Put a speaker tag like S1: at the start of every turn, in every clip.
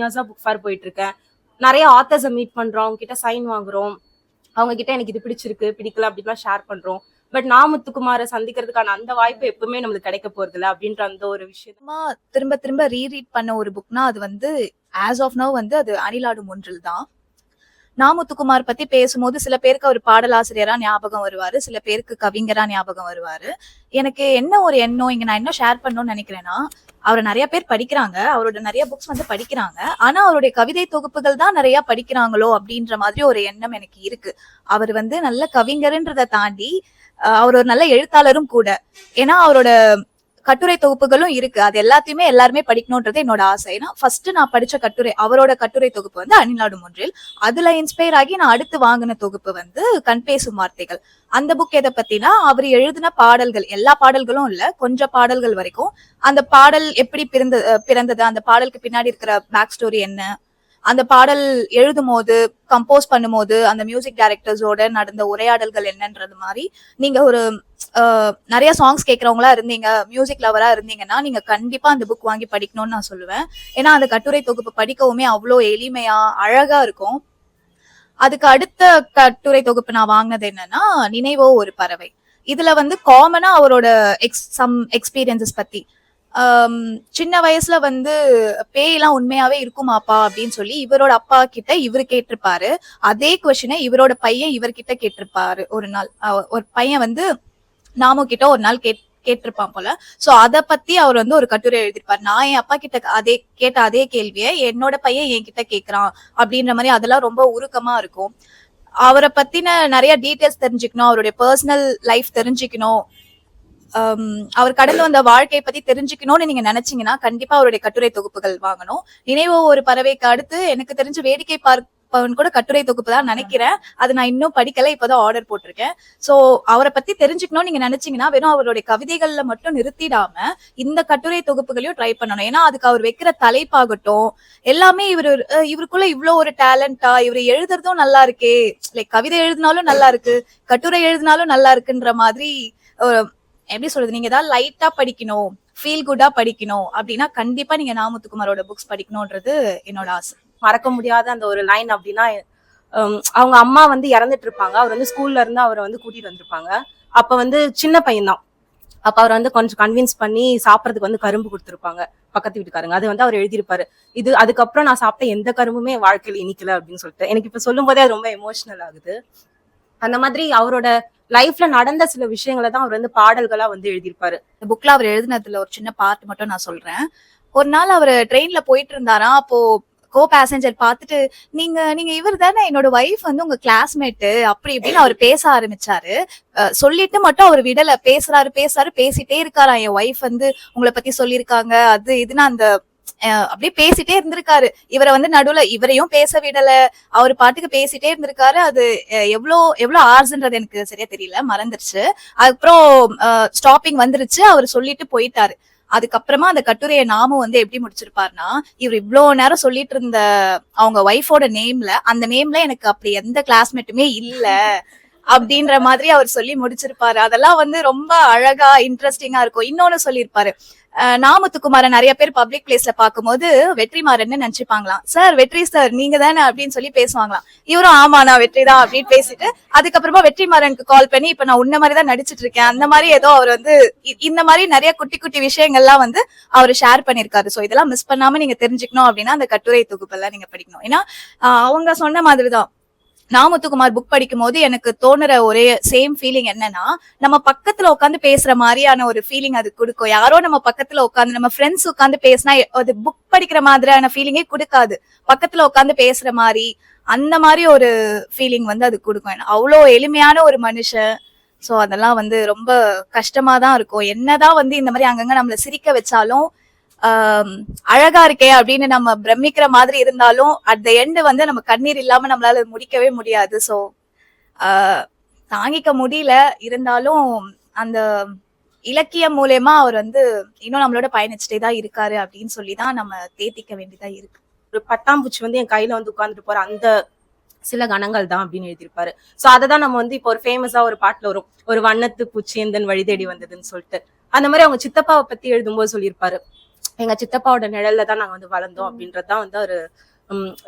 S1: இயர்ஸா book fair போயிட்டு இருக்கேன் நிறைய ஆத்தர்ஸை மீட் பண்றோம். அவங்க கிட்ட சைன் வாங்குறோம். அவங்க கிட்ட எனக்கு இது பிடிச்சிருக்கு பிடிக்கல அப்படின்லாம் ஷேர் பண்றோம். பட் நான் முத்துக்குமாரை சந்திக்கிறதுக்கான அந்த வாய்ப்பு எப்பவுமே நம்மளுக்கு கிடைக்க போறது இல்ல அப்படின்ற அந்த ஒரு விஷயமா.
S2: திரும்ப திரும்ப ரீரீட் பண்ண ஒரு புக்னா அது வந்து ஆஸ் ஆஃப் நவ் வந்து அது அணிலாடும் ஒன்றில் தான் நாமுத்துக்குமார் பத்தி பேசும்போது சில பேருக்கு அவர் பாடலாசிரியரா ஞாபகம் வருவாரு சில பேருக்கு கவிஞரா ஞாபகம் வருவாரு. எனக்கு என்ன ஒரு எண்ணம்? இங்க நான் என்ன ஷேர் பண்ணணும்னு நினைக்கிறேன்னா அவரை நிறைய பேர் படிக்கிறாங்க. அவரோட நிறைய புக்ஸ் வந்து படிக்கிறாங்க. ஆனா அவருடைய கவிதை தொகுப்புகள் தான் நிறைய படிக்கிறாங்களோ அப்படின்ற மாதிரி ஒரு எண்ணம் எனக்கு இருக்கு. அவர் வந்து நல்ல கவிஞருன்றதை தாண்டி அவர் ஒரு நல்ல எழுத்தாளரும் கூட. ஏன்னா அவரோட கட்டுரை தொகுப்புகளும் இருக்கு. அது எல்லாத்தையுமே எல்லாருமே படிக்கணும்ன்றது என்னோட ஆசை. ஏன்னா ஃபர்ஸ்ட் நான் படிச்ச கட்டுரை அவரோட கட்டுரை தொகுப்பு வந்து அணிநாடு ஒன்றில் அதுல இன்ஸ்பயர் ஆகி நான் அடுத்து வாங்கின தொகுப்பு வந்து கண் பேசும் வார்த்தைகள். அந்த புக் எதை பத்தினா அவர் எழுதின பாடல்கள் எல்லா பாடல்களும் இல்ல கொஞ்சம் பாடல்கள் வரைக்கும் அந்த பாடல் எப்படி பிறந்த பிறந்தது அந்த பாடலுக்கு பின்னாடி இருக்கிற பேக் ஸ்டோரி என்ன அந்த பாடல் எழுதும் போது கம்போஸ் பண்ணும்போது அந்த மியூசிக் டைரக்டர்ஸோட நடந்த உரையாடல்கள் என்னன்றது மாதிரி நீங்க ஒரு நிறைய சாங்ஸ் கேட்கறவங்களா இருந்தீங்க மியூசிக் லவரா இருந்தீங்கன்னா நீங்க கண்டிப்பா அந்த புக் வாங்கி படிக்கணும்னு நான் சொல்லுவேன். ஏன்னா அந்த கட்டுரை தொகுப்பு படிக்கவுமே அவ்வளோ எளிமையா அழகா இருக்கும். அதுக்கு அடுத்த கட்டுரை தொகுப்பு நான் வாங்கினது என்னன்னா நினைவோ ஒரு பறவை. இதுல வந்து காமனா அவரோட எக்ஸ் சம் எக்ஸ்பீரியன்சஸ் பத்தி. சின்ன வயசுல வந்து பேயெல்லாம் உண்மையாவே இருக்குமாப்பா அப்படின்னு சொல்லி இவரோட அப்பா கிட்ட இவர் கேட்டிருப்பாரு. அதே கொஸ்டினை இவரோட பையன் இவர்கிட்ட கேட்டிருப்பாரு. ஒரு நாள் ஒரு பையன் வந்து நாமு கிட்ட ஒரு நாள் கேட் கேட்டிருப்பான் போல. சோ அத பத்தி அவர் வந்து ஒரு கட்டுரை எழுதியிருப்பார். நான் என் அப்பா கிட்ட அதே கேட்ட அதே கேள்வியை என்னோட பையன் என்கிட்ட கேக்குறான் அப்படின்ற மாதிரி அதெல்லாம் ரொம்ப உருக்கமா இருக்கும். அவரை பத்தின நிறைய டீட்டெயில்ஸ் தெரிஞ்சுக்கணும். அவருடைய பர்சனல் லைஃப் தெரிஞ்சுக்கணும். அவர் கடந்து வந்த வாழ்க்கையை பத்தி தெரிஞ்சுக்கணும்னு நீங்க நினைச்சீங்கன்னா கண்டிப்பா அவருடைய கட்டுரை தொகுப்புகள் வாங்கணும். நினைவோ ஒரு பறவைக்கு அடுத்து எனக்கு தெரிஞ்ச வேடிக்கை பார்ப்பவன் கூட கட்டுரை தொகுப்பு தான் நினைக்கிறேன். அது நான் இன்னும் படிக்கல இப்பதான் ஆர்டர் போட்டிருக்கேன். சோ அவரை பத்தி தெரிஞ்சுக்கணும்னு நீங்க நினைச்சீங்கன்னா வெறும் அவருடைய கவிதைகள்ல மட்டும் நிறுத்திடாம இந்த கட்டுரை தொகுப்புகளையும் ட்ரை பண்ணணும். ஏன்னா அதுக்கு அவர் வைக்கிற தலைப்பாகட்டும் எல்லாமே இவர் இவருக்குள்ள இவ்வளவு ஒரு டேலண்டா இவர் எழுதுறதும் நல்லா இருக்கே. லைக் கவிதை எழுதினாலும் நல்லா இருக்கு கட்டுரை எழுதினாலும் நல்லா இருக்குன்ற மாதிரி எப்படி சொல்றது நீங்க ஏதாவது லைட்டா படிக்கணும் ஃபீல் குட்டா படிக்கணும் அப்படின்னா கண்டிப்பா நீங்க நாமுத்துக்குமாரோட புக்ஸ் படிக்கணும்ன்றது என்னோட ஆசை.
S1: மறக்க முடியாத அந்த ஒரு லைன் அப்படின்னா அவங்க அம்மா வந்து இறந்துட்டு இருப்பாங்க. அவர் வந்து ஸ்கூல்ல இருந்து அவரை வந்து கூட்டிட்டு வந்திருப்பாங்க. அப்ப வந்து சின்ன பையன்தான். அப்ப அவர் வந்து கொஞ்சம் கன்வின்ஸ் பண்ணி சாப்பிட்றதுக்கு வந்து கரும்பு கொடுத்துருப்பாங்க பக்கத்து வீட்டுக்காரங்க. அது வந்து அவர் எழுதியிருப்பாரு. இது அதுக்கப்புறம் நான் சாப்பிட்ட எந்த கரும்புமே வாழ்க்கையில் இனிக்கல அப்படின்னு சொல்லிட்டு. எனக்கு இப்ப சொல்லும் போதே அது ரொம்ப எமோஷனல் ஆகுது. அந்த மாதிரி அவரோட லைஃப்ல நடந்த சில விஷயங்களை தான் அவர் வந்து பாடல்களா வந்து எழுதியிருப்பாரு.
S2: இந்த புக்ல அவர் எழுதினதுல ஒரு சின்ன பார்ட் மட்டும் நான் சொல்றேன். ஒரு நாள் அவர் ட்ரெயின்ல போயிட்டு இருந்தாரா அப்போ கோ பேசஞ்சர் பார்த்துட்டு நீங்க நீங்க இவர் தானே என்னோட ஒய்ஃப் வந்து உங்க கிளாஸ்மேட்டு அப்படி இப்படின்னு அவர் பேச ஆரம்பிச்சாரு. சொல்லிட்டு மட்டும் அவர் விடல. பேசுறாரு பேசுறாரு பேசிட்டே இருக்காரா என் ஒய்ஃப் வந்து உங்களை பத்தி சொல்லியிருக்காங்க. அது இதுன்னு அந்த அப்படியே பேசிட்டே இருந்திருக்காரு. இவரை வந்து நடுவுல இவரையும் பேச விடல. அவர் பாட்டுக்கு பேசிட்டே இருந்திருக்காரு. அது எவ்வளோ எவ்வளோ ஆர்ஸ்ன்றது எனக்கு சரியா தெரியல. மறந்துருச்சு. அதுக்கப்புறம் ஸ்டாப்பிங் வந்துருச்சு. அவர் சொல்லிட்டு போயிட்டாரு. அதுக்கப்புறமா அந்த கட்டுரையை நாமும் வந்து எப்படி முடிச்சிருப்பாருன்னா இவர் இவ்வளோ நேரம் சொல்லிட்டு இருந்த அவங்க ஒய்ஃபோட நேம்ல அந்த நேம்ல எனக்கு அப்படி எந்த கிளாஸ்மேட்டுமே இல்லை. அப்படின்ற மாதிரி அவர் சொல்லி முடிச்சிருப்பாரு. அதெல்லாம் வந்து ரொம்ப அழகா இன்ட்ரெஸ்டிங்கா இருக்கும். இன்னொன்னு சொல்லியிருப்பாரு. அஹ் நாமத்துக்குமார நிறைய பேர் பப்ளிக் பிளேஸ்ல பார்க்கும்போது வெற்றிமாறன்னு நினைச்சுப்பாங்களாம். சார் வெற்றி சார் நீங்க தானே? அப்படின்னு சொல்லி பேசுவாங்களாம். இவரும் ஆமா நான் வெற்றி தான் அப்படின்னு பேசிட்டு அதுக்கப்புறமா வெற்றிமாறனுக்கு கால் பண்ணி இப்ப நான் உன்ன மாதிரி தான் நடிச்சிட்டு இருக்கேன் அந்த மாதிரி ஏதோ அவர் வந்து இந்த மாதிரி நிறைய குட்டி குட்டி விஷயங்கள்லாம் வந்து அவர் ஷேர் பண்ணிருக்காரு சோ இதெல்லாம் மிஸ் பண்ணாம நீங்க தெரிஞ்சுக்கணும் அப்படின்னா அந்த கட்டுரை தொகுப்பெல்லாம் நீங்க படிக்கணும். ஏன்னா ஆஹ் அவங்க சொன்ன மாதிரிதான். நாமுத்துக்குமார் புக் படிக்கும் போது எனக்கு தோணுற ஒரே சேம் ஃபீலிங் என்னன்னா நம்ம பக்கத்துல உட்காந்து பேசுற மாதிரியான ஒரு ஃபீலிங் அது கொடுக்கும். யாரோ நம்ம பக்கத்துல உட்காந்து நம்ம ஃப்ரெண்ட்ஸ் உட்காந்து பேசினா அது புக் படிக்கிற மாதிரியான ஃபீலிங்கே கொடுக்காது. பக்கத்துல உட்காந்து பேசுற மாதிரி அந்த மாதிரி ஒரு ஃபீலிங் வந்து அது கொடுக்கும். ஏன்னா அவ்வளோ எளிமையான ஒரு மனுஷன். ஸோ அதெல்லாம் வந்து ரொம்ப கஷ்டமா தான் இருக்கும். என்னதான் வந்து இந்த மாதிரி அங்கங்க நம்மளை சிரிக்க வச்சாலும் அழகா இருக்கே அப்படின்னு நம்ம பிரமிக்கிற மாதிரி இருந்தாலும் அட் த எண்டு வந்து நம்ம கண்ணீர் இல்லாம நம்மளால முடிக்கவே முடியாது. சோ தாங்கிக்க முடியல. இருந்தாலும் அந்த இலக்கியம் மூலயமா அவர் வந்து இன்னும் நம்மளோட பயணிச்சுட்டே தான் இருக்காரு அப்படின்னு சொல்லி தான் நம்ம தேத்திக்க வேண்டியதா இருக்கு.
S1: ஒரு பட்டாம்பூச்சி வந்து என் கையில வந்து உட்காந்துட்டு போற அந்த சில கணங்கள் தான் அப்படின்னு எழுதியிருப்பாரு. சோ அதை தான் நம்ம வந்து இப்போ ஒரு ஃபேமஸா ஒரு பாட்டுல வரும். ஒரு வண்ணத்து பூச்சி எந்தன் வழி தேடி வந்ததுன்னு சொல்லிட்டு. அந்த மாதிரி அவங்க சித்தப்பாவை பத்தி எழுதும்போது சொல்லியிருப்பாரு. எங்க சித்தப்பாவோட நிழல்ல தான் நாங்க வந்து வளர்ந்தோம் அப்படின்றது தான் வந்து ஒரு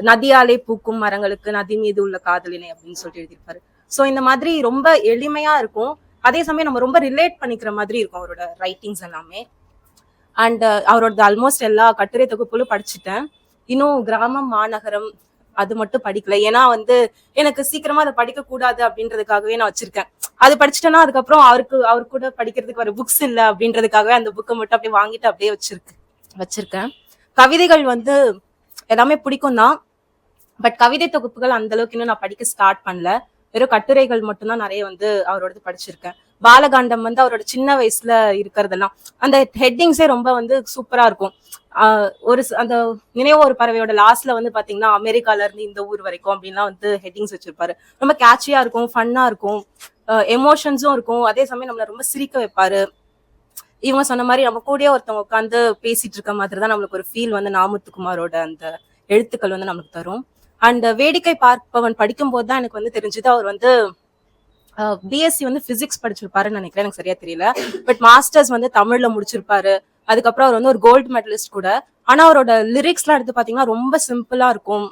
S1: நதியாலே பூக்கும் மரங்களுக்கு நதி மீது உள்ள காதலினை அப்படின்னு சொல்லிட்டு எழுதியிருப்பாரு. சோ இந்த மாதிரி ரொம்ப எளிமையா இருக்கும். அதே சமயம் நம்ம ரொம்ப ரிலேட் பண்ணிக்கிற மாதிரி இருக்கும் அவரோட ரைட்டிங்ஸ் எல்லாமே. அண்ட் அவரோட ஆல்மோஸ்ட் எல்லா கட்டுரை தொகுப்புகளும் படிச்சுட்டேன். இன்னும் கிராமம் மாநகரம் அது மட்டும் படிக்கல. ஏன்னா வந்து எனக்கு சீக்கிரமா அதை படிக்க கூடாது அப்படின்றதுக்காகவே நான் வச்சிருக்கேன். அது படிச்சுட்டேன்னா அதுக்கப்புறம் அவருக்கு அவர் கூட படிக்கிறதுக்கு வர புக்ஸ் இல்லை அப்படின்றதுக்காகவே அந்த புக்கை மட்டும் அப்படியே வாங்கிட்டு அப்படியே வச்சிருக்கு. வச்சிருக்கேன். கவிதைகள் வந்து எல்லாமே பிடிக்கும் தான் பட் கவிதை தொகுப்புகள் அந்த அளவுக்கு இன்னும் நான் படிக்க ஸ்டார்ட் பண்ணல. வெறும் கட்டுரைகள் மட்டும்தான் நிறைய வந்து அவரோடது படிச்சிருக்கேன். பாலகாண்டம் வந்து அவரோட சின்ன வயசுல இருக்கிறதெல்லாம். அந்த ஹெட்டிங்ஸே ரொம்ப வந்து சூப்பரா இருக்கும். ஆஹ் ஒரு அந்த நினைவு ஒரு பறவையோட லாஸ்ட்ல வந்து பாத்தீங்கன்னா அமெரிக்கால இருந்து இந்த ஊர் வரைக்கும் அப்படின்லாம் வந்து ஹெட்டிங்ஸ் வச்சிருப்பாரு. ரொம்ப கேட்சியா இருக்கும் ஃபன்னா இருக்கும். எமோஷன்ஸும் இருக்கும். அதே சமயம் நம்மள ரொம்ப சிரிக்க வைப்பாரு. இவங்க சொன்ன மாதிரி நம்ம கூடயே ஒருத்தவங்க உட்காந்து பேசிட்டு இருக்க மாதிரி தான் நம்மளுக்கு ஒரு ஃபீல் வந்து நாமத்துக்குமாரோட அந்த எழுத்துக்கள் வந்து நமக்கு தரும். அண்ட் வேடிக்கை பார்ப்பவன் படிக்கும் போது தான் எனக்கு வந்து தெரிஞ்சது அவர் வந்து பிஎஸ்சி வந்து பிசிக்ஸ் படிச்சிருப்பாருன்னு நினைக்கிறேன் எனக்கு சரியா தெரியல. பட் மாஸ்டர்ஸ் வந்து தமிழ்ல முடிச்சிருப்பாரு. அதுக்கப்புறம் அவர் வந்து ஒரு கோல்டு மெடலிஸ்ட் கூட. ஆனா அவரோட லிரிக்ஸ்லாம் எடுத்து பாத்தீங்கன்னா ரொம்ப சிம்பிளா இருக்கும்.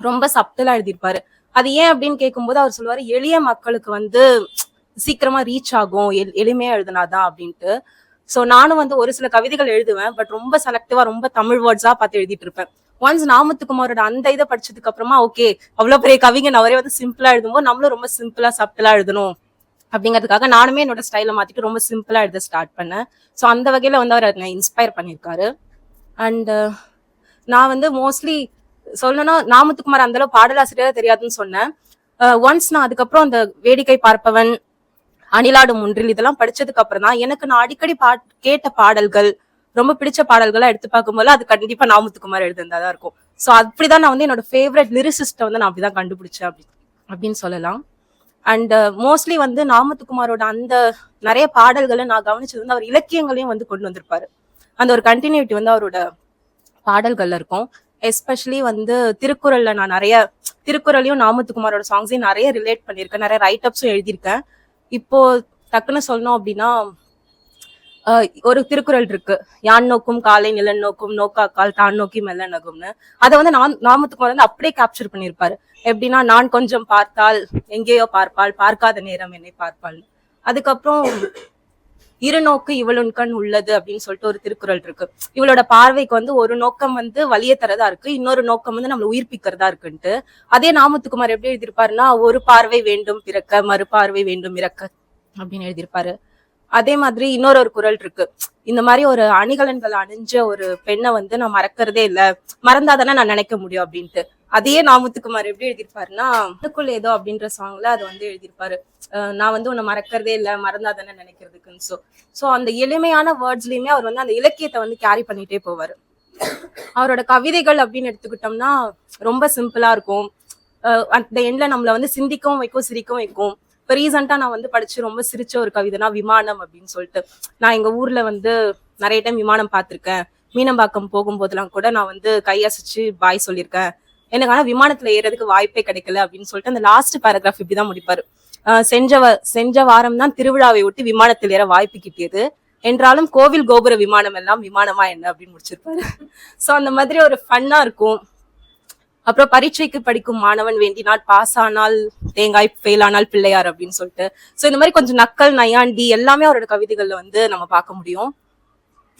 S1: ரொம்ப சப்டலா எழுதியிருப்பாரு. அது ஏன் அப்படின்னு கேட்கும்போது அவர் சொல்லுவாரு எளிய மக்களுக்கு வந்து சீக்கிரமா ரீச் ஆகும். எளிமையா எழுதினாதான் அப்படின்ட்டு. ஸோ நானும் வந்து ஒரு சில கவிதைகள் எழுதுவேன் பட் ரொம்ப செலக்டிவா ரொம்ப தமிழ் வேர்ட்ஸா பார்த்து எழுதிட்டு இருப்பேன். ஒன்ஸ் நாமத்துக்குமாரோட அந்த இதை படிச்சதுக்கு அப்புறமா ஓகே அவ்வளோ பெரிய கவிஞன் அவரே வந்து சிம்பிளா எழுதும்போது நம்மளும் ரொம்ப சிம்பிளா சப்டலா எழுதணும். அப்படிங்கிறதுக்காக நானுமே என்னோட ஸ்டைல மாத்திட்டு ரொம்ப சிம்பிளா எழுத ஸ்டார்ட் பண்ணேன். ஸோ அந்த வகையில வந்து அவர் என்னை இன்ஸ்பயர் பண்ணியிருக்காரு. அண்ட் uh, நான் வந்து மோஸ்ட்லி சொல்லணும்னா நாமத்துக்குமார் அந்த அளவு பாடலாசிரியரா தெரியாதுன்னு சொன்னேன். Uh, ஒன்ஸ் நான் அதுக்கப்புறம் அந்த வேடிக்கை பார்ப்பவன் அணிலாடும் ஒன்றில் இதெல்லாம் படிச்சதுக்கு அப்புறம் தான் எனக்கு நான் அடிக்கடி பா கேட்ட பாடல்கள் ரொம்ப பிடிச்ச பாடல்களா எடுத்து பார்க்கும்போது அது கண்டிப்பா நாமத்துக்குமார் எழுதுனதா இருக்கும். ஸோ அப்படிதான் நான் வந்து என்னோட ஃபேவரட் லிரிசிஸ்ட வந்து நான் அப்படிதான் கண்டுபிடிச்சேன் அப்படி அப்படின்னு சொல்லலாம். அண்ட் மோஸ்ட்லி uh, வந்து நாமத்துக்குமாரோட அந்த நிறைய பாடல்களை நான் கவனிச்சது வந்து அவர் இலக்கியங்களையும் வந்து கொண்டு வந்திருப்பாரு. அந்த ஒரு கண்டினியூட்டி வந்து அவரோட பாடல்கள்ல இருக்கும். எஸ்பெஷலி வந்து திருக்குறள்ல நான் நிறைய திருக்குறளையும் நாமத்துக்குமாரோட சாங்ஸையும் நிறைய ரிலேட் பண்ணியிருக்கேன். நிறைய ரைட் அப்ஸும் எழுதியிருக்கேன். இப்போ டக்குன்னு சொல்லணும் அப்படின்னா ஒரு திருக்குறள் இருக்கு. யான் நோக்கும் காலை நிலன் நோக்கும் நோக்காக்கால் தான் நோக்கி மெல்ல நகும்னு. அதை வந்து நான் நாமத்துக்கு வந்து அப்படியே கேப்சர் பண்ணியிருப்பாரு. எப்படின்னா நான் கொஞ்சம் பார்த்தால் எங்கேயோ பார்ப்பாள் பார்க்காத நேரம் என்னை பார்ப்பாள் அதுக்கப்புறம் இரு நோக்கு இவளுன் கண் உள்ளது அப்படின்னு சொல்லிட்டு ஒரு திருக்குறள் இருக்கு. இவளோட பார்வைக்கு வந்து ஒரு நோக்கம் வந்து வலிய தரதா இருக்கு இன்னொரு நோக்கம் வந்து நம்மள உயிர்ப்பிக்கிறதா இருக்குன்ட்டு. அதே நாமத்துக்குமார் எப்படி எழுதியிருப்பாருன்னா ஒரு பார்வை வேண்டும் பிறக்க மறுபார்வை வேண்டும் இறக்க அப்படின்னு எழுதியிருப்பாரு. அதே மாதிரி இன்னொரு ஒரு குரல் இருக்கு. இந்த மாதிரி ஒரு அணிகலன்கள் அணிஞ்ச ஒரு பெண்ணை வந்து நான் மறக்கிறதே இல்ல. மறந்தாதானே நான் நினைக்க முடியும் அப்படின்ட்டு. அதையே நாமத்துக்குமார் எப்படி எழுதியிருப்பாருன்னா அதுக்குள்ள ஏதோ அப்படின்ற சாங்ல அது வந்து எழுதியிருப்பாரு. நான் வந்து உன்னை மறக்கிறதே இல்லை மறந்தாதானே நினைக்கிறதுக்குன்னு சோ சோ அந்த எளிமையான வேர்ட்ஸ்லயுமே அவர் வந்து அந்த இலக்கியத்தை வந்து கேரி பண்ணிட்டே போவாரு. அவரோட கவிதைகள் அப்படின்னு எடுத்துக்கிட்டோம்னா ரொம்ப சிம்பிளா இருக்கும். அந்த எண்ட்ல நம்மள வந்து சிந்திக்கவும் வைக்கும் சிரிக்கவும் வைக்கும். இப்போ ரீசெண்டாக நான் வந்து படிச்சு ரொம்ப சிரிச்ச ஒரு கவிதைனா விமானம் அப்படின்னு சொல்லிட்டு. நான் எங்கள் ஊரில் வந்து நிறைய டைம் விமானம் பார்த்துருக்கேன். மீனம்பாக்கம் போகும்போதெல்லாம் கூட நான் வந்து கையசைச்சு பாய் சொல்லியிருக்கேன். எனக்கு ஆனால் விமானத்தில் ஏறதுக்கு வாய்ப்பே கிடைக்கல அப்படின்னு சொல்லிட்டு அந்த லாஸ்ட் பேராகிராஃப் இப்படிதான் முடிப்பாரு. முடிப்பார் செஞ்ச வ- செஞ்ச வாரம் தான் திருவிழாவை ஒட்டி விமானத்தில் ஏற வாய்ப்பு கிட்டியது. என்றாலும் கோவில் கோபுர விமானம் எல்லாம் விமானமா என்ன அப்படின்னு முடிச்சிருப்பாரு. ஸோ அந்த மாதிரி ஒரு ஃபன்னா இருக்கும். அப்புறம் பரீட்சைக்கு படிக்கும் மாணவன் வேண்டினால் பாஸ் ஆனால் தேங்காய் ஃபெயில் ஆனால் பிள்ளையார் அப்படின்னு சொல்லிட்டு. சோ இந்த மாதிரி கொஞ்சம் நக்கல் நையாண்டி எல்லாமே அவரோட கவிதைகள்ல வந்து நம்ம பார்க்க முடியும்.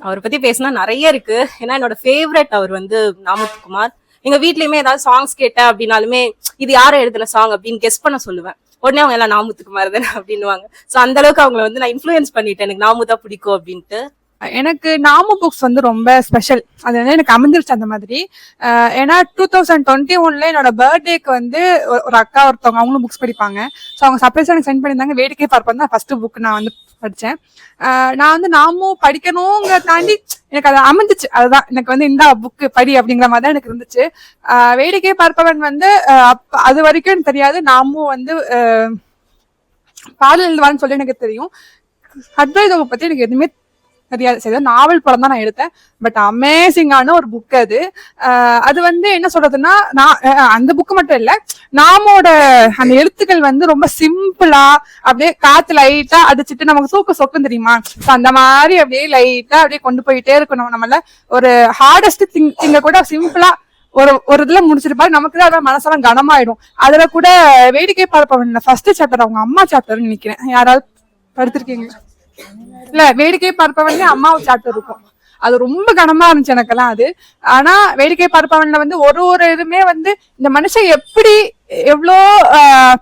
S1: அவரை பத்தி பேசினா நிறைய இருக்கு. ஏன்னா என்னோட ஃபேவரட் அவர் வந்து நாமத்குமார் எங்க வீட்லயுமே ஏதாவது சாங்ஸ் கேட்டேன் அப்படின்னாலுமே இது யாரை எழுதுன சாங் அப்படின்னு கெஸ் பண்ண சொல்லுவேன். உடனே அவங்க எல்லாம் நாமத்துக்குமார் தானே அப்படின்னுவாங்க. சோ அந்த அளவுக்கு அவங்கள வந்து நான் இன்ஃப்ளூயன்ஸ் பண்ணிட்டேன். எனக்கு நாமுதா பிடிக்கும் அப்படின்ட்டு.
S3: எனக்கு நாம புக்ஸ் வந்து ரொம்ப ஸ்பெஷல் அது வந்து எனக்கு அமைஞ்சிருச்சு அந்த மாதிரி. ஏன்னா டூ தௌசண்ட் டுவெண்ட்டி ஒன்ல என்னோட பர்த்டேக்கு வந்து ஒரு அக்கா ஒருத்தவங்க அவங்களும் புக்ஸ் படிப்பாங்க. ஸோ அவங்க சர்ப்ரைஸ் எனக்கு சென்ட் பண்ணியிருந்தாங்க. வேடிக்கை பார்ப்பது தான் ஃபர்ஸ்ட் புக் நான் வந்து படித்தேன் நான் வந்து நாமும் படிக்கணுங்கிற தாண்டி எனக்கு அது அமைஞ்சிச்சு. அதுதான். எனக்கு வந்து இந்த புக்கு படி அப்படிங்கிற மாதிரி தான் எனக்கு இருந்துச்சு. வேடிக்கை பார்ப்பவன் வந்து அது வரைக்கும் எனக்கு தெரியாது. நாமும் வந்து பாடல் எழுதுவான்னு சொல்லி எனக்கு தெரியும். அட்வைஸ் பத்தி எனக்கு எதுவுமே தெரியாது சரி நாவல் படம் தான் நான் எடுத்தேன். பட் அமேசிங்கான ஒரு புக் அது. ஆஹ் அது வந்து என்ன சொல்றதுன்னா நான் அந்த புக் மட்டும் இல்ல நாமோட அந்த எழுத்துக்கள் வந்து ரொம்ப சிம்பிளா அப்படியே காத்து லைட்டா அடிச்சிட்டு நமக்கு தூக்க சொக்கும் தெரியுமா? அந்த மாதிரி அப்படியே லைட்டா அப்படியே கொண்டு போயிட்டே இருக்கணும். நம்மள ஒரு ஹார்டஸ்ட் திங் திங்க கூட சிம்பிளா ஒரு ஒரு இதுல முடிச்சிருப்பாரு நமக்கு தான் அதான் மனசெல்லாம் கனமாயிடும். அதுல கூட வேடிக்கை பார்ப்பவன் ஃபர்ஸ்ட் சாப்டர் அவங்க அம்மா சாப்டர்னு நினைக்கிறேன். யாராவது படுத்திருக்கீங்களா? இல்ல வேடிக்கை பார்ப்பவன்ல அம்மாவை சாட்டு இருக்கும். அது ரொம்ப கனமா இருந்துச்சு எனக்கெல்லாம் அது. ஆனா வேடிக்கை பார்ப்பவன்ல வந்து ஒரு ஒரு இதுமே வந்து இந்த மனுஷன் எப்படி எவ்வளோ ஆஹ்,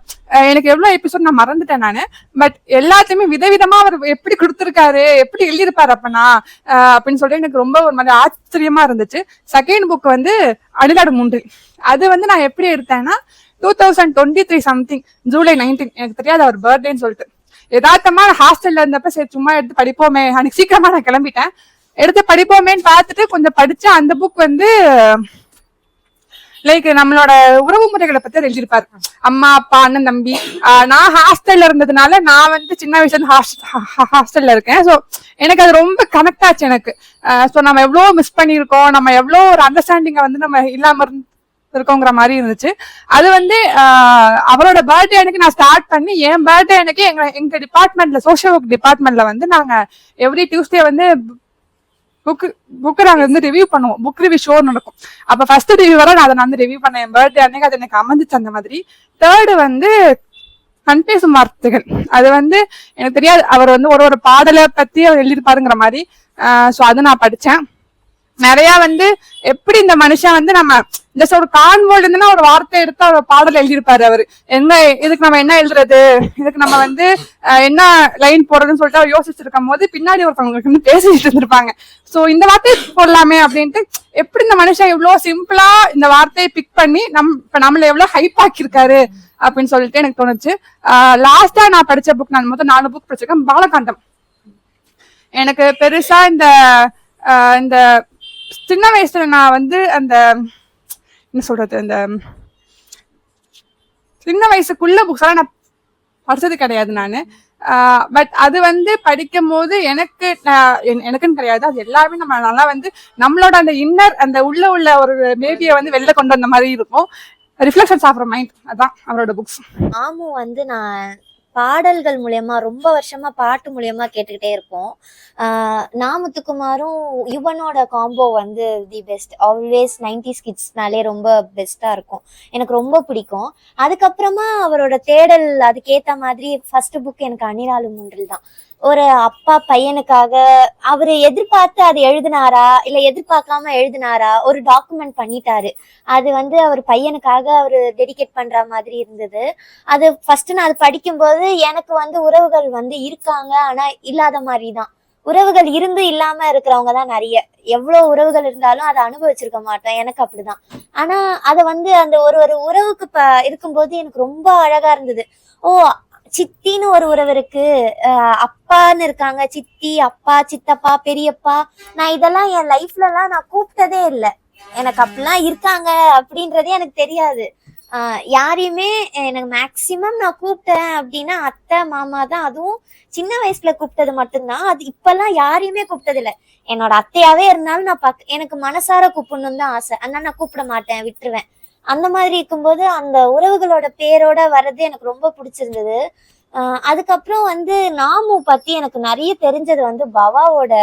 S3: எனக்கு எவ்வளவு எபிசோட் நான் மறந்துட்டேன் நானு. பட் எல்லாத்தையுமே விதவிதமா அவர் எப்படி கொடுத்திருக்காரு எப்படி எழுதியிருப்பாரு அப்பனா ஆஹ், அப்படின்னு சொல்லிட்டு எனக்கு ரொம்ப ஒரு மாதிரி ஆச்சரியமா இருந்துச்சு. செகண்ட் புக் வந்து அணிலாடு மூன்று. அது வந்து நான் எப்படி எடுத்தேன்னா two thousand twenty three something July nineteen எனக்கு தெரியாது அவர் பர்த்டேன்னு சொல்லிட்டு. யதார்த்தமா ஹாஸ்டல்ல இருந்தப்ப சரி சும்மா எடுத்து படிப்போமே அன்னைக்கு சீக்கிரமா நான் கிளம்பிட்டேன். எடுத்து படிப்போமேன்னு பார்த்துட்டு கொஞ்சம் படிச்சு அந்த புக் வந்து லைக் நம்மளோட உறவு முறைகளை பத்தி தெரிஞ்சிருப்பாரு அம்மா அப்பா அண்ணன் தம்பி. நான் ஹாஸ்டல்ல இருந்ததுனால நான் வந்து சின்ன வயசுல இருந்து ஹாஸ்டல்ல இருக்கேன். ஸோ எனக்கு அது ரொம்ப கனெக்ட் ஆச்சு எனக்கு. ஸோ நம்ம எவ்வளோ மிஸ் பண்ணியிருக்கோம். நம்ம எவ்வளோ ஒரு அண்டர்ஸ்டாண்டிங்கை வந்து நம்ம இல்லாம இருந்து இருக்கோங்கிற மாதிரி இருந்துச்சு. அது வந்து அவரோட பர்த்டே அன்னைக்கு நான் ஸ்டார்ட் பண்ணி என் பர்த்டே அன்னைக்கு எங்க எங்க டிபார்ட்மெண்ட்ல சோஷியல் ஒர்க் டிபார்ட்மெண்ட்ல வந்து நாங்க எவ்ரி டியூஸ்டே வந்து புக் புக்கு நாங்க வந்து ரிவ்யூ பண்ணுவோம். புக் ரிவ்யூ ஷோ நடக்கும். அப்ப ஃபர்ஸ்ட் ரிவ்யூ வர நான் அதை நான் வந்து ரிவ்யூ பண்ணேன். என் பர்த்டே அன்னைக்கு அது எனக்கு அமைஞ்சிச்சு அந்த மாதிரி. தேர்டு வந்து கண் பேசும் வார்த்தைகள். அது வந்து எனக்கு தெரியாது. அவர் வந்து ஒரு ஒரு பாடலை பத்தி அவர் எழுதியிருப்பாருங்கிற மாதிரி. ஸோ அது நான் படித்தேன் நிறைய வந்து எப்படி இந்த மனுஷன் வந்து நம்ம ஜஸ்ட் ஒரு கான்வோல்டு இருந்துன்னா ஒரு வார்த்தை எடுத்து அவர் பாடல் எழுதியிருப்பாரு அவரு. என்ன இதுக்கு நம்ம என்ன எழுதுறது? இதுக்கு நம்ம வந்து என்ன லைன் போடுறதுன்னு சொல்லிட்டு அவர் யோசிச்சிருக்கும் போது பின்னாடி ஒருத்தவங்களுக்கு வந்து பேசிட்டு இருந்திருப்பாங்க. சோ இந்த வார்த்தையை போடலாமே அப்படின்ட்டு எப்படி இந்த மனுஷன் இவ்வளவு சிம்பிளா இந்த வார்த்தையை பிக் பண்ணி நம் இப்ப நம்மள எவ்வளவு ஹைப் ஆக்கியிருக்காரு அப்படின்னு சொல்லிட்டு எனக்கு தோணுச்சு. லாஸ்டா நான் படிச்ச புக் நான் மொத்தம் நாலு புக் படிச்சிருக்கேன். பாலகாண்டம். எனக்கு பெருசா இந்த ஆஹ் இந்த சின்ன வயசுல நான் வந்து அந்த என்ன சொல்றது அந்த சின்ன வயசுக்குள்ள புக்ஸ் எல்லாம் நான் படிச்சது கிடையாது நான். பட் அது வந்து படிக்கும் போது எனக்கு எனக்குன்னு கிடையாது. அது எல்லாருமே நம்ம நல்லா வந்து நம்மளோட அந்த இன்னர் அந்த உள்ள உள்ள ஒரு மேபியை வந்து வெளில கொண்டு வந்த மாதிரி இருக்கும். ரிஃப்ளெக்ஷன்ஸ் ஆஃப் மைண்ட் அதான் அவரோட புக்ஸ்
S4: ஆமு வந்து நான் பாடல்கள் மூலியமா ரொம்ப வருஷமா பாட்டு மூலியமா கேட்டுக்கிட்டே இருப்போம். ஆஹ் நாமுத்துக்குமாரும் யுவனோட காம்போ வந்து தி பெஸ்ட் ஆல்வேஸ் நைன்டிஸ் கிட்ஸ்னாலே ரொம்ப பெஸ்ட்டாக இருக்கும். எனக்கு ரொம்ப பிடிக்கும். அதுக்கப்புறமா அவரோட தேடல் அதுக்கேற்ற மாதிரி ஃபர்ஸ்ட் புக் எனக்கு அணிலாளு ஒன்றில் தான். ஒரு அப்பா பையனுக்காக அவரு எதிர்பார்த்து அது எழுதினாரா? இல்ல எதிர்பார்க்காம எழுதினாரா? ஒரு டாக்குமெண்ட் பண்ணிட்டாரு. அது வந்து அவர் பையனுக்காக அவரு டெடிகேட் பண்ற மாதிரி இருந்தது. அது ஃபர்ஸ்ட் நான் அது படிக்கும்போது எனக்கு வந்து உறவுகள் வந்து இருக்காங்க. ஆனா இல்லாத மாதிரி தான் உறவுகள் இருந்து இல்லாம இருக்கிறவங்க தான் நிறைய. எவ்வளவு உறவுகள் இருந்தாலும் அதை அனுபவிச்சிருக்க மாட்டோம். எனக்கு அப்படிதான். ஆனா அதை வந்து அந்த ஒரு ஒரு உறவுக்கு ப இருக்கும்போது எனக்கு ரொம்ப அழகா இருந்தது. ஓ சித்தின்னு ஒரு உறவு இருக்கு அப்பான்னு இருக்காங்க. சித்தி அப்பா சித்தப்பா பெரியப்பா. நான் இதெல்லாம் என் லைஃப்ல எல்லாம் நான் கூப்பிட்டதே இல்லை. எனக்கு அப்படிலாம் இருக்காங்க அப்படின்றதே எனக்கு தெரியாது. யாரையுமே எனக்கு மேக்சிமம் நான் கூப்பிட்டேன் அப்படின்னா அத்தை மாமா தான் அதுவும் சின்ன வயசுல கூப்பிட்டது மட்டும்தான். அது இப்பெல்லாம் யாரையுமே கூப்பிட்டது இல்லை என்னோட அத்தையாவே இருந்தாலும் நான் பக் எனக்கு மனசார கூப்பிடணும் தான் ஆசை. அதனால நான் கூப்பிட மாட்டேன் விட்டுருவேன். அந்த மாதிரி இருக்கும்போது அந்த உறவுகளோட பேரோட வர்றது எனக்கு ரொம்ப பிடிச்சிருந்தது. ஆஹ் அதுக்கப்புறம் வந்து நாமு பத்தி எனக்கு நிறைய தெரிஞ்சது வந்து பவாவோட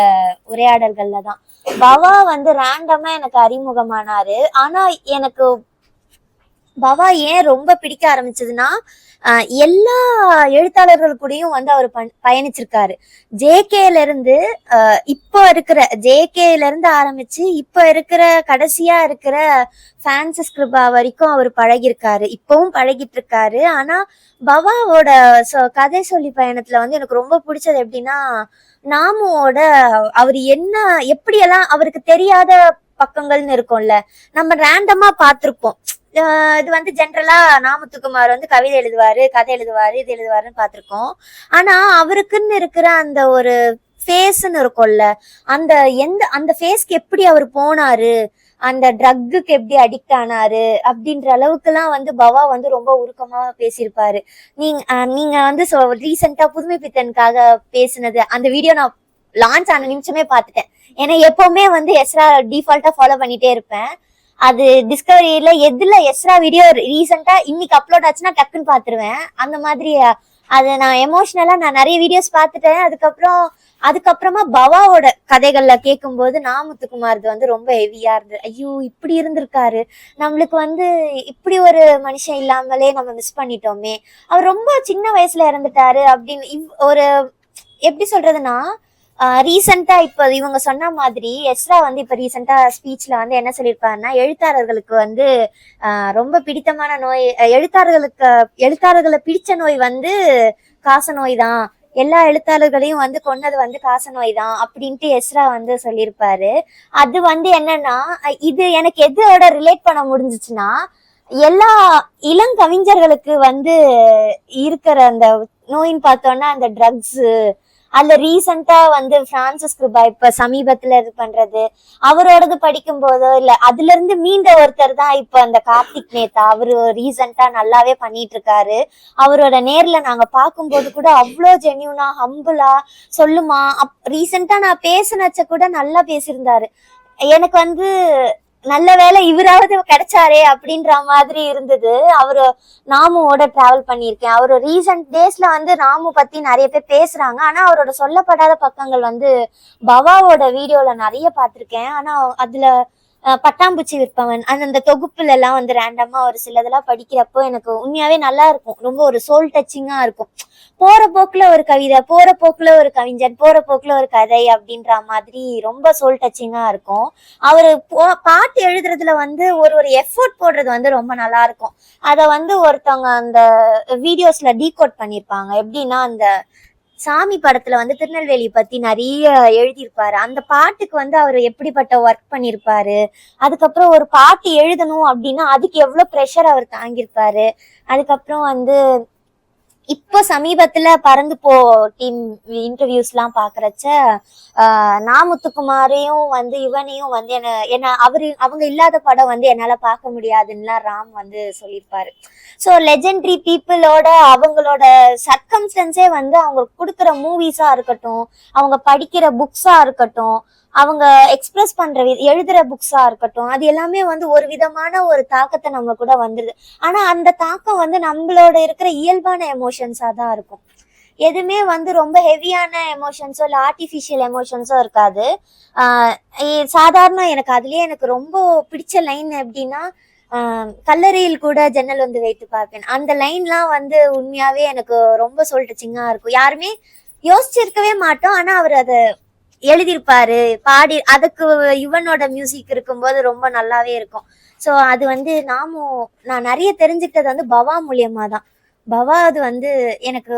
S4: உரையாடல்கள்ல தான். பவா வந்து ரேண்டமா எனக்கு அறிமுகமானாரு. ஆனா எனக்கு பவா ஏன் ரொம்ப பிடிக்க ஆரம்பிச்சதுன்னா எல்லா எழுத்தாளர்கள் கூடயும் வந்து அவர் பண்- பயணிச்சிருக்காரு. ஜேகேல இருந்து இப்போ இருக்கிற ஜேகேல இருந்து ஆரம்பிச்சு இப்போ இருக்கிற கடைசியா இருக்கிற பிரான்சிஸ் கிருபா வரைக்கும் அவர் பழகியிருக்காரு. இப்பவும் பழகிட்டு இருக்காரு ஆனா பவாவோட கதை சொல்லி பயணத்துல வந்து எனக்கு ரொம்ப பிடிச்சது எப்படின்னா நாமுவோட அவர் என்ன எப்படியெல்லாம் அவருக்கு தெரியாத பக்கங்கள்னு இருக்கும்ல நம்ம ரேண்டமா பார்த்துருப்போம். இது வந்து ஜென்ரலா நாமத்துக்குமார் வந்து கவிதை எழுதுவாரு கதை எழுதுவாரு இது எழுதுவாருன்னு பார்த்துருக்கோம். ஆனா அவருக்குன்னு இருக்கிற அந்த ஒரு ஃபேஸ்ன்னு இருக்கும்ல அந்த எந்த அந்த ஃபேஸ்க்கு எப்படி அவர் போனாரு அந்த ட்ரக்குக்கு எப்படி அடிக்ட் ஆனாரு அப்படின்ற அளவுக்குலாம் வந்து பவா வந்து ரொம்ப உருக்கமா பேசியிருப்பாரு. நீங்க நீங்க வந்து ரீசெண்டா புதுமை பித்தனுக்காக பேசினது அந்த வீடியோ நான் லான்ச் ஆன நிமிஷமே பார்த்துட்டேன். ஏன்னா எப்பவுமே வந்து எஸ்ரா டிஃபால்ட்டா ஃபாலோ பண்ணிட்டே இருப்பேன். அது டிஸ்கவரியில எதுல எக்ஸ்ட்ரா வீடியோ ரீசெண்டா இன்னைக்கு அப்லோட் ஆச்சுன்னா டக்குன்னு பாத்துருவேன். அந்த மாதிரி அது நான் எமோஷனலா நான் நிறைய வீடியோஸ் பார்த்துட்டேன் அதுக்கப்புறம் அதுக்கப்புறமா பவாவோட கதைகள்ல கேட்கும்போது நாமுத்துக்குமார்து வந்து ரொம்ப ஹெவியா இருந்தது ஐயோ இப்படி இருந்திருக்காரு. நம்மளுக்கு வந்து இப்படி ஒரு மனுஷன் இல்லாமலே நம்ம மிஸ் பண்ணிட்டோமே. அவர் ரொம்ப சின்ன வயசுல இறந்துட்டாரு அப்படின்னு ஒரு எப்படி சொல்றதுன்னா ரீசெண்டா இப்போ இவங்க சொன்ன மாதிரி எஸ்ரா வந்து இப்போ ரீசெண்டா ஸ்பீச்ல வந்து என்ன சொல்லியிருப்பாருன்னா எழுத்தாளர்களுக்கு வந்து ரொம்ப பிடித்தமான நோய் எழுத்தாளர்களுக்கு எழுத்தாளர்களை பிடிச்ச நோய் வந்து காச நோய் தான். எல்லா எழுத்தாளர்களையும் வந்து கொன்னது வந்து காச நோய் தான் அப்படின்ட்டு எஸ்ரா வந்து சொல்லியிருப்பாரு. அது வந்து என்னன்னா இது எனக்கு எதோட ரிலேட் பண்ண முடிஞ்சிச்சுன்னா எல்லா இளங்கவிஞர்களுக்கு வந்து இருக்கிற அந்த நோயின்னு பார்த்தோம்னா அந்த ட்ரக்ஸு அதுல ரீசெண்டா வந்து பிரான்சிஸ் கிருபா இப்ப சமீபத்துல இது பண்றது அவரோடது படிக்கும் போதோ இல்ல அதுல இருந்து மீண்ட ஒருத்தர் தான் இப்ப அந்த கார்த்திக் நேதா அவரு ரீசெண்டா நல்லாவே பண்ணிட்டு இருக்காரு அவரோட நேர்ல நாங்க பார்க்கும்போது கூட அவ்வளோ ஜென்யூனா ஹம்புலா சொல்லுமா. அப் ரீசெண்டா நான் பேசினச்ச கூட நல்லா பேசியிருந்தாரு. எனக்கு வந்து நல்ல வேளை இவராவது கிடைச்சாரே அப்படின்ற மாதிரி இருந்தது. அவரு நாமுவோட டிராவல் பண்ணியிருக்கேன். அவரு ரீசன்ட் டேஸ்ல வந்து ராமு பத்தி நிறைய பேர் பேசுறாங்க. ஆனா அவரோட சொல்லப்படாத பக்கங்கள் வந்து பவாவோட வீடியோல நிறைய பார்த்திருக்கேன். ஆனா அதுல பட்டாம்பூச்சி விற்பவன். அந்த அந்த தொகுப்புல எல்லாம் வந்து ரேண்டமா ஒரு சிலதெல்லாம் படிக்கிறப்போ எனக்கு உண்மையாவே நல்லா இருக்கும். ரொம்ப ஒரு சோல் டச்சிங்கா இருக்கும். போற போக்குல ஒரு கவிதை போற போக்குல ஒரு கவிஞன் போற போக்குல ஒரு கதை அப்படின்ற மாதிரி ரொம்ப சோல் டச்சிங்கா இருக்கும். அவரு போ- பாட்டு எழுதுறதுல வந்து ஒரு ஒரு எஃபோர்ட் போடுறது வந்து ரொம்ப நல்லா இருக்கும். அத வந்து ஒருத்தவங்க அந்த வீடியோஸ்ல டீகோட் பண்ணிருப்பாங்க. எப்படின்னா அந்த சாமி படத்துல வந்து திருநெல்வேலி பத்தி நிறைய எழுதியிருப்பாரு. அந்த பாட்டுக்கு வந்து அவர் எப்படிப்பட்ட ஒர்க் பண்ணியிருப்பாரு? அதுக்கப்புறம் ஒரு பாட்டு எழுதணும் அப்படின்னா அதுக்கு எவ்வளவு ப்ரெஷர் அவர் தாங்கியிருப்பாரு? அதுக்கப்புறம் வந்து இப்போ சமீபத்துல பறந்து போ டீம் இன்டர்வியூஸ்லாம் பாக்குறச்ச ஆஹ் நாமுத்துக்குமாரையும் வந்து இவனையும் வந்து என்ன என்ன அவரு அவங்க இல்லாத படம் வந்து என்னால பார்க்க முடியாதுன்னுலாம் ராம் வந்து சொல்லியிருப்பாரு. ஸோ லெஜெண்டரி பீப்புளோட அவங்களோட சர்க்கம்ஸ்டன்ஸே வந்து அவங்க கொடுக்குற மூவிஸா இருக்கட்டும் அவங்க படிக்கிற புக்ஸா இருக்கட்டும் அவங்க எக்ஸ்பிரஸ் பண்ற வி- எழுதுற புக்ஸா இருக்கட்டும் அது எல்லாமே வந்து ஒரு விதமான ஒரு தாக்கத்தை நம்ம கூட வந்துருது. ஆனா அந்த தாக்கம் வந்து நம்மளோட இருக்கிற இயல்பான எமோஷன்ஸா தான் இருக்கும். எதுவுமே வந்து ரொம்ப ஹெவியான எமோஷன்ஸோ இல்லை ஆர்டிஃபிஷியல் எமோஷன்ஸோ இருக்காது. சாதாரண எனக்கு அதுலேயே எனக்கு ரொம்ப பிடிச்ச லைன் எப்படின்னா கல்லறையில் கூட ஜன்னல் வந்து வைத்து பார்ப்பேன். அந்த லைன்லாம் வந்து உண்மையாவே எனக்கு ரொம்ப சொல்லிட்டுச்சிங்கா இருக்கும். யாருமே யோசிச்சிருக்கவே மாட்டோம். ஆனால் அவர் அதை எழுதியிருப்பாரு பாடி அதுக்கு யுவனோட மியூசிக் இருக்கும்போது ரொம்ப நல்லாவே இருக்கும். ஸோ அது வந்து நாமும் நான் நிறைய தெரிஞ்சுக்கிட்டது வந்து பவா மூலியமா தான் பவா அது வந்து எனக்கு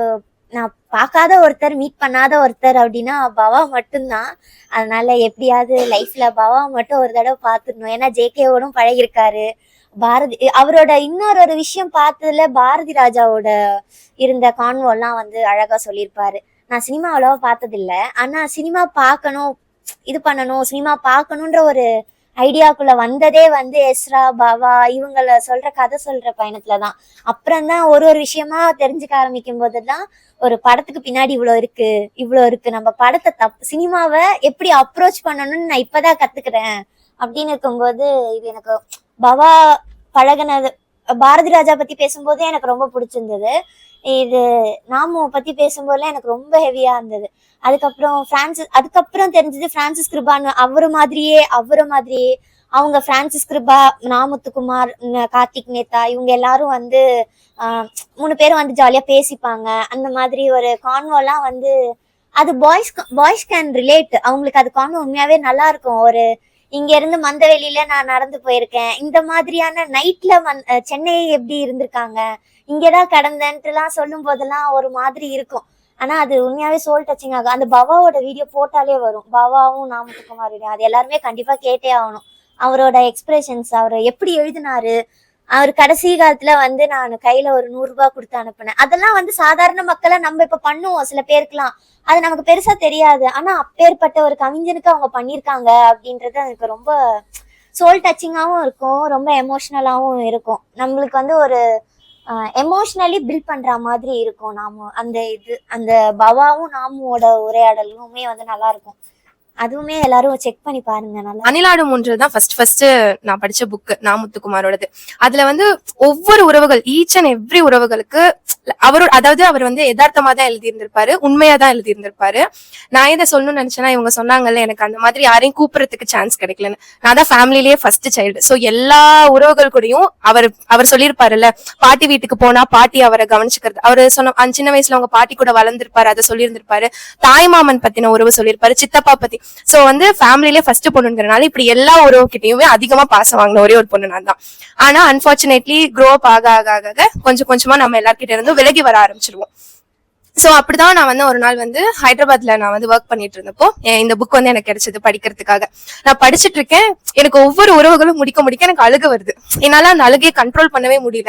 S4: நான் பார்க்காத ஒருத்தர் மீட் பண்ணாத ஒருத்தர் அப்படின்னா பவா மட்டும்தான். அதனால எப்படியாவது லைஃப்ல பவா மட்டும் ஒரு தடவை பார்த்துடணும். ஏன்னா ஜேகேவோடும் பழகிருக்காரு பாரதி அவரோட இன்னொரு ஒரு விஷயம் பார்த்ததுல பாரதி ராஜாவோட இருந்த கான்வோலாம் வந்து அழகா சொல்லியிருப்பாரு. நான் சினிமா அவ்வளவா பார்த்ததில்ல. ஆனா சினிமா பார்க்கணும் இது பண்ணணும் சினிமா பார்க்கணுன்ற ஒரு ஐடியாக்குள்ள வந்ததே வந்து எஸ்ரா பவா இவங்கள சொல்ற கதை சொல்ற பயணத்துல தான் அப்புறம் தான் ஒரு ஒரு விஷயமா தெரிஞ்சுக்க ஆரம்பிக்கும் போதுதான் ஒரு படத்துக்கு பின்னாடி இவ்வளோ இருக்கு இவ்வளோ இருக்கு. நம்ம படத்தை தப் சினிமாவை எப்படி அப்ரோச் பண்ணணும்னு நான் இப்பதான் கத்துக்கிறேன் அப்படின்னு இருக்கும்போது இது எனக்கு பவா பழகுனது பாரதி ராஜா பத்தி பேசும்போதே எனக்கு ரொம்ப பிடிச்சிருந்தது. இது நாம பத்தி பேசும்போதுலாம் எனக்கு ரொம்ப ஹெவியா இருந்தது. அதுக்கப்புறம் பிரான்சிஸ் அதுக்கப்புறம் தெரிஞ்சது பிரான்சிஸ் கிருபான்னு அவரு மாதிரியே அவரு மாதிரியே அவங்க பிரான்சிஸ் கிருபா நாமுத்துக்குமார் கார்த்திக் நேதா இவங்க எல்லாரும் வந்து மூணு பேரும் வந்து ஜாலியா பேசிப்பாங்க. அந்த மாதிரி ஒரு கான்வோலாம் வந்து அது பாய்ஸ் பாய்ஸ் கேன் ரிலேட் அவங்களுக்கு அது கான்வோ உண்மையாவே நல்லா இருக்கும். ஒரு இங்க இருந்து மந்தவெளியில நான் நடந்து போயிருக்கேன். இந்த மாதிரியான நைட்ல மந் சென்னை எப்படி இருந்திருக்காங்க? இங்கதான் கடந்தேன்ட்டுலாம் சொல்லும் போதெல்லாம் ஒரு மாதிரி இருக்கும். ஆனா அது உண்மையாவே சோல் டச்சிங் ஆகும் அந்த பவாவோட வீடியோ போட்டாலே வரும். பவாவும் நாமத்துக்குமார் அது எல்லாருமே கண்டிப்பா கேட்டே ஆகணும். அவரோட எக்ஸ்பிரஷன்ஸ் அவர் எப்படி எழுதினாரு? அவர் கடைசி காலத்துல வந்து நான் கையில ஒரு நூறு ரூபாய் கொடுத்து அனுப்புனேன். அதெல்லாம் வந்து சாதாரண மக்களை நம்ம இப்ப பண்ணுவோம். சில பேருக்குலாம் அது நமக்கு பெருசா தெரியாது. ஆனா அப்பேற்பட்ட ஒரு கவிஞனுக்கு அவங்க பண்ணியிருக்காங்க அப்படின்றது எனக்கு ரொம்ப சோல் டச்சிங்காகவும் இருக்கும். ரொம்ப எமோஷ்னலாகவும் இருக்கும். நம்மளுக்கு வந்து ஒரு எமோஷ்னலி பில்ட் பண்ற மாதிரி இருக்கும். நாம அந்த இது அந்த பவாவும் நாமோட உரையாடலுமே வந்து நல்லா இருக்கும். அதுவுமே எல்லாரும் செக் பண்ணி பாருங்க நல்லா
S5: அணிலாடும் ஒன்று தான் ஃபர்ஸ்ட் ஃபர்ஸ்ட் நான் படிச்ச புக் நாமுத்துக்குமாரோடது அதுல வந்து ஒவ்வொரு உறவுகள் ஈச் அண்ட் எவ்ரி உறவுகளுக்கு அவரோட அதாவது அவர் வந்து யதார்த்தமா தான் எழுதியிருந்திருப்பாரு உண்மையா தான் எழுதியிருந்திருப்பாரு. நான் எதை சொல்லணும்னு நினைச்சேன்னா இவங்க சொன்னாங்கல்ல எனக்கு அந்த மாதிரி யாரையும் கூப்பிடறதுக்கு சான்ஸ் கிடைக்கலன்னு. நான் தான் ஃபேமிலிலேயே ஃபர்ஸ்ட் சைல்டு ஸோ எல்லா உறவுகள் கூடயும் அவர் அவர் சொல்லியிருப்பாருல்ல பாட்டி வீட்டுக்கு போனா பாட்டி அவரை கவனிச்சுக்கிறது. அவர் சொன்ன அந்த சின்ன வயசுல அவங்க பாட்டி கூட வளர்ந்திருப்பாரு அதை சொல்லியிருந்திருப்பாரு. தாய்மாமன் பத்தின உறவு சொல்லியிருப்பாரு சித்தப்பா பத்தி. சோ வந்து ஃபேமிலியிலே ஃபர்ஸ்ட் பொண்ணுங்கிறனால இப்படி எல்லா உறவு கிட்டயுமே அதிகமா பாசம் வாங்கின ஒரே ஒரு பொண்ணு நான் தான் ஆனா அன்பார்ச்சுனேட்லி க்ரோ அப் ஆக ஆக ஆக கொஞ்சம் கொஞ்சமா நம்ம எல்லார்கிட்ட இருந்தும் விலகி வர ஆரம்பிச்சிருவோம். சோ அப்படிதான் நான் வந்து ஒரு நாள் வந்து ஹைதராபாத்ல நான் வந்து ஒர்க் பண்ணிட்டு இருந்தப்போ இந்த புக் வந்து எனக்கு கிடைச்சது படிக்கிறதுக்காக. நான் படிச்சுட்டு இருக்கேன். எனக்கு ஒவ்வொரு உறவுகளும் முடிக்க முடிக்க எனக்கு அழுக வருது. என்னால அந்த அழுகையை கண்ட்ரோல் பண்ணவே முடியல.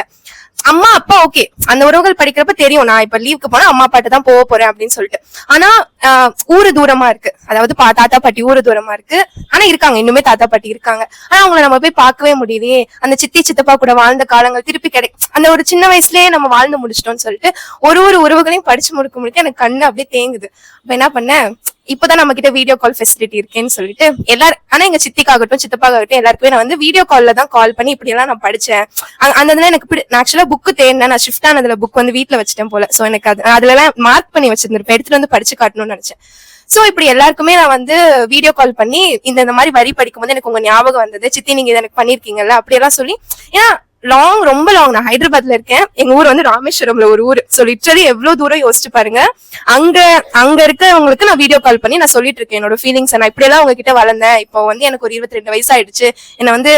S5: அம்மா அப்பா ஓகே அந்த உறவுகள் படிக்கிறப்ப தெரியும். நான் இப்ப லீவுக்கு போனா அம்மா அப்பாட்ட தான் போக போறேன் அப்படின்னு சொல்லிட்டு. ஆனா ஆஹ், ஊரு தூரமா இருக்கு. அதாவது பா- தாத்தா பாட்டி ஊரு தூரமா இருக்கு. ஆனா இருக்காங்க. இன்னுமே தாத்தா பாட்டி இருக்காங்க. ஆனா அவங்கள நம்ம போய் பார்க்கவே முடியலையே. அந்த சித்தி சித்தப்பா கூட வாழ்ந்த காலங்கள் திருப்பி கிடை அந்த ஒரு சின்ன வயசுலயே நம்ம வாழ்ந்து முடிச்சிட்டோம்னு சொல்லிட்டு ஒரு ஒரு உறவுகளையும் படிச்சு முடிக்க முடிக்க எனக்கு கண்ணு அப்படியே தேங்குது. அப்ப என்ன பண்ணேன்? இப்பதான் நம்ம கிட்ட வீடியோ கால் ஃபெசிலிட்டி இருக்கேன்னு சொல்லிட்டு எல்லாரும் ஆனா எங்க சித்திக்காகட்டும் சித்தப்பாகட்டும் எல்லாருக்குமே நான் வந்து வீடியோ கால்ல தான் கால் பண்ணி இப்படி எல்லாம் நான் படிச்சேன். அந்த இதுல எனக்கு நான் ஆக்சுவலா புக் தேடினேன். நான் ஷிஃப்ட் ஆனதுல புக் வந்து வீட்டுல வச்சுட்டேன் போல. சோ எனக்கு அது அதுல எல்லாம் மார்க் பண்ணி வச்சிருந்திருப்பேன். எடுத்துட்டு வந்து படிச்சு காட்டணும்னு நினைச்சேன். சோ இப்படி எல்லாருக்குமே நான் வந்து வீடியோ கால் பண்ணி இந்த இந்த மாதிரி வரி படிக்கும்போது எனக்கு உங்க ஞாபகம் வந்தது. சித்தி நீங்க இதை எனக்கு பண்ணிருக்கீங்கல்ல அப்படியெல்லாம் சொல்லி ஏன்னா லாங் ரொம்ப லாங் நான் ஹைதராபாத்ல இருக்கேன். எங்க ஊர் வந்து ராமேஸ்வரம்ல ஒரு ஊர். சோ லிட்ரலி எவ்வளவு தூரம் யோசிச்சு பாருங்க. அங்க அங்க இருக்கிறவங்களுக்கு நான் வீடியோ கால் பண்ணி நான் சொல்லிட்டு இருக்கேன் என்னோட ஃபீலிங்ஸ் நான் இப்படி எல்லாம் உங்ககிட்ட வளர்ந்தேன். இப்போ வந்து எனக்கு ஒரு இருபத்தி ரெண்டு வயசு ஆயிடுச்சு என்ன வந்து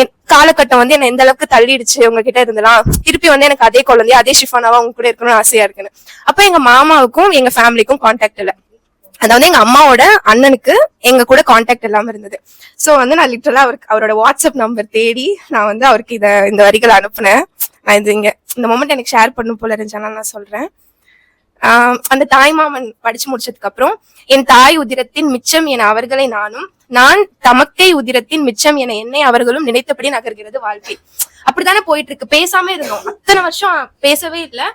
S5: என் காலகட்டம் வந்து என்ன எந்த அளவுக்கு தள்ளிடுச்சு உங்ககிட்ட இருந்தலாம் திருப்பி வந்து எனக்கு அதே குழந்தைய அதே ஷிஃபானாவா உங்க கூட இருக்கணும்னு ஆசையா இருக்குன்னு. அப்ப எங்க மாமாவுக்கும் எங்க ஃபேமிலிக்கும் கான்டாக்ட் இல்லை. அதாவது எங்க அம்மாவோட அண்ணனுக்கு எங்க கூட கான்டாக்ட் இல்லாம இருந்தது. சோ வந்து நான் லிட்டரலா அவருக்கு அவரோட வாட்ஸ்அப் நம்பர் தேடி நான் வந்து அவருக்கு இத இந்த வரிகளை அனுப்புனேன். நான் இது இங்க இந்த மொமெண்ட் எனக்கு ஷேர் பண்ணும் போல இருந்துச்சானா நான் சொல்றேன். அந்த அந்த தாய்மாமன் படிச்சு முடிச்சதுக்கு அப்புறம் என் தாய் உதிரத்தின் மிச்சம் என அவர்களை நானும் நான் தமக்கை உதிரத்தின் மிச்சம் என என்னை அவர்களும் நினைத்தபடி நகர்கிறது வாழ்க்கை. அப்படித்தானே போயிட்டு இருக்கு. பேசாம இருந்தோம். அத்தனை வருஷம் பேசவே இல்லை.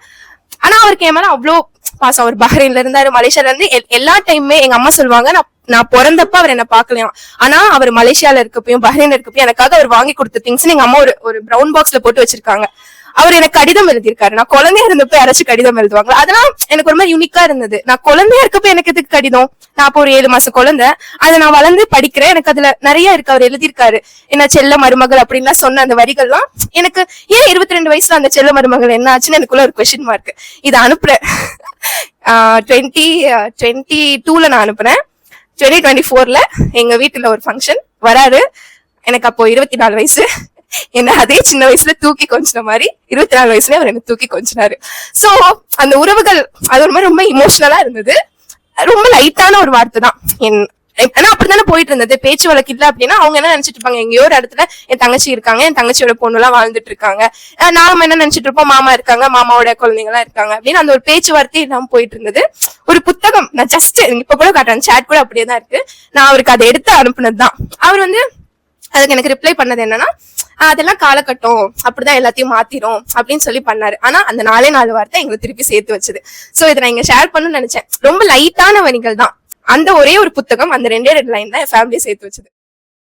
S5: ஆனா அவருக்கு என் மேல அவ்வளோ பாசம் அவர் பஹ்ரைன்ல இருந்தாரு மலேசியால இருந்து எல்லா டைமுமே எங்க அம்மா சொல்லுவாங்க நான் நான் பிறந்தப்ப அவர் என்ன பாக்கலையாம் ஆனா அவர் மலேசியால இருக்கப்பயும் பஹ்ரைன்ல இருக்கப்பயும் எனக்காக அவர் வாங்கி கொடுத்த திங்ஸ் எங்க அம்மா ஒரு ஒரு பிரவுன் பாக்ஸ்ல போட்டு வச்சிருக்காங்க. அவர் எனக்கு கடிதம் எழுதியிருக்காரு. நான் குழந்தையா இருந்தப்ப யாராச்சும் கடிதம் எழுதுவாங்க அதெல்லாம் எனக்கு ஒரு மாதிரி யூனிக்கா இருந்தது. நான் குழந்தையா இருக்கப்ப எனக்கு எதுக்கு கடிதம்? நான் அப்போ ஒரு ஏழு மாசம் குழந்தை. அதை நான் வளர்ந்து படிக்கிறேன். எனக்கு அதுல நிறைய இருக்கு. அவர் எழுதியிருக்காரு. என்ன செல்ல மருமகள் அப்படின்லாம் சொன்ன அந்த வரிகள்லாம் எனக்கு ஏன் இருபத்தி ரெண்டு வயசுல அந்த செல்ல மருமகள் என்ன ஆச்சுன்னு எனக்குள்ள ஒரு கொஸ்டின் மார்க் இதை அனுப்புறேன். டுவெண்ட்டி டுவெண்ட்டி டூல நான் அனுப்புனேன். டுவெண்ட்டி டுவெண்ட்டி ஃபோர்ல எங்க வீட்டுல ஒரு ஃபங்க்ஷன் வராரு எனக்கு அப்போ இருபத்தி நாலு வயசு. என்ன அதே சின்ன வயசுல தூக்கி கொஞ்சின மாதிரி இருபத்தி நாலு வயசுல அவர் என்ன தூக்கி கொஞ்சினாரு. சோ அந்த உறவுகள் அது ஒரு மாதிரி ரொம்ப இமோஷனலா இருந்தது. ரொம்ப லைட்டான ஒரு வார்த்தை தான் என் ஆனா அப்படித்தானே போயிட்டு இருந்தது பேச்சு வழக்கு இல்ல அப்படின்னா அவங்க என்ன நினைச்சிட்டு இருப்பாங்க? எங்கேயோ ஒரு இடத்துல என் தங்கச்சி இருக்காங்க என் தங்கச்சியோட பொண்ணு எல்லாம் வாழ்ந்துட்டு இருக்காங்க. நாம என்ன நினைச்சிட்டு இருப்போம்? மாமா இருக்காங்க மாமாவோட குழந்தைங்க எல்லாம் இருக்காங்க அப்படின்னு அந்த ஒரு பேச்சுவார்த்தை இல்லாம போயிட்டு இருந்தது ஒரு புத்தகம் நான் ஜஸ்ட் இப்ப கூட காட்டுறேன். சேட் கூட அப்படியே தான் இருக்கு. நான் அவருக்கு அதை எடுத்து அனுப்புனதுதான். அவர் வந்து அதுக்கு எனக்கு ரிப்ளை பண்ணது என்னன்னா அதெல்லாம் காலகட்டம். அப்படிதான் எல்லாத்தையும் மாத்திரும். அப்படின்னு சொல்லி பண்ணாரு. ஆனா அந்த நாலே நாலு வார்த்தை எங்களை திருப்பி சேர்த்து வச்சது. சோ இதை நான் இங்க ஷேர் பண்ணணும்னு நினைச்சேன். ரொம்ப லைட்டான வரிகள் தான் அந்த ஒரே ஒரு புத்தகம் அந்த ரெண்டே ரெண்டு லைன் தான் என் ஃபேமிலியை சேர்த்து வச்சது.